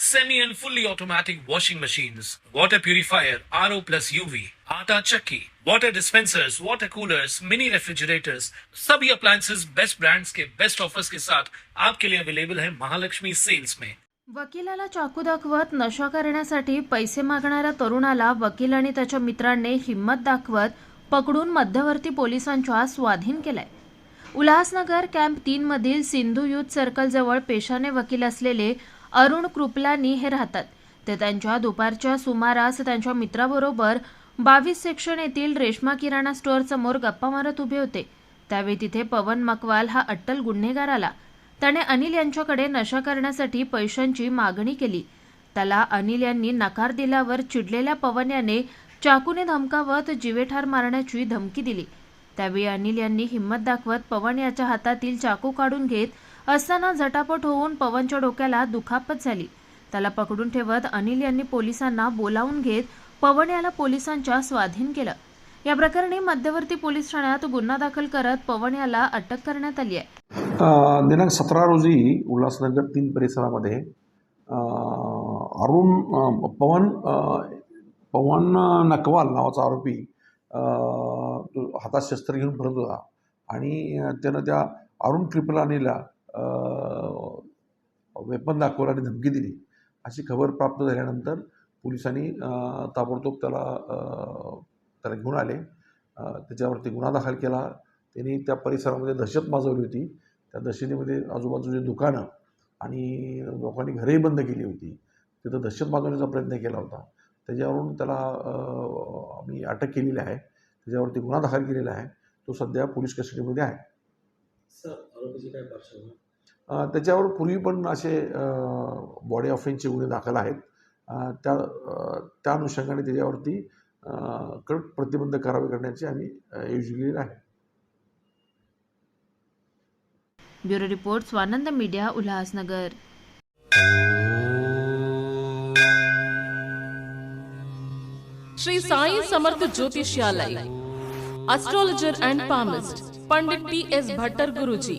semi and fully automatic washing machines, water purifier, RO plus UV, आटा चक्की, water dispensers, water coolers, mini refrigerators, सभी appliances best brands के best offers के साथ आपके लिए अवेलेबल है महालक्ष्मी सेल्स में। वकिलाला चाकू दाखवत नशा करण्यासाठी पैसे मागणाऱ्या तरुणाला वकील आणि त्याच्या मित्रांनी हिंमत दाखवत पकडून मध्यवर्ती पोलिसांच्या स्वाधीन केलाय. उल्हासनगर कॅम्प तीन मधील सिंधू युथ सर्कलजवळ पेशाने वकील असलेले अरुण कृपलानी हे राहतात. ते त्यांच्या दुपारच्या सुमारास त्यांच्या मित्राबरोबर बावीस सेक्शन येथील रेशमा किराणा स्टोअर समोर गप्पा मारत उभे होते. त्यावेळी तिथे पवन मकवाल हा अट्टल गुन्हेगार आला. त्याने अनिल यांच्याकडे नशा करण्यासाठी पैशांची मागणी केली. त्याला अनिल यांनी नकार दिल्यावर चिडलेल्या पवन याने चाकूने धमकावत जीवेठार मारण्याची धमकी दिली. त्यावेळी अनिल यांनी हिंमत दाखवत पवन याच्या हातातील चाकू काढून घेत असताना झटापट होऊन पवनच्या डोक्याला दुखापत झाली. त्याला पकडून ठेवत अनिल यांनी पोलिसांना बोलावून घेत पवन याला पोलिसांच्या स्वाधीन केलं. या प्रकरणी मध्यवर्ती पोलीस ठाण्यात गुन्हा दाखल करत पवन याला अटक करण्यात आली आहे. दिनांक सतरा रोजी उल्हासनगर तीन परिसरामध्ये अरुण पवन पवन नकवाल नावाचा आरोपी हातात शस्त्र घेऊन फिरत होता आणि त्यानं त्या अरुण कृपलानीला वेपन दाखवलं आणि धमकी दिली. अशी खबर प्राप्त झाल्यानंतर पोलिसांनी ताबडतोब त्याला त्याला घेऊन आले. त्याच्यावरती गुन्हा दाखल केला. त्यांनी त्या परिसरामध्ये दहशत माजवली होती. त्या दहशतीमध्ये आजूबाजूची दुकानं आणि लोकांनी घरही बंद केली होती. तिथं दहशत माजवण्याचा प्रयत्न केला होता. त्याच्यावरून त्याला आम्ही अटक केलेली आहे. त्याच्यावरती गुन्हा दाखल केलेला आहे. तो सध्या पोलीस कस्टडीमध्ये आहे. सर आरोपीची काय पार्श्वभूमी? त्याच्यावर पूर्वी पण असे बॉडी ऑफेन्सचे गुन्हे दाखल आहेत. त्या त्या अनुषंगाने त्याच्यावरती कडक प्रतिबंध कारवाई करण्याची आम्ही योजलेली आहे bureau report Swanand media Ulhasnagar. Shri Sai Samarth Jyotishyalaya astrologer and palmist Pandit P S Bhattar Guruji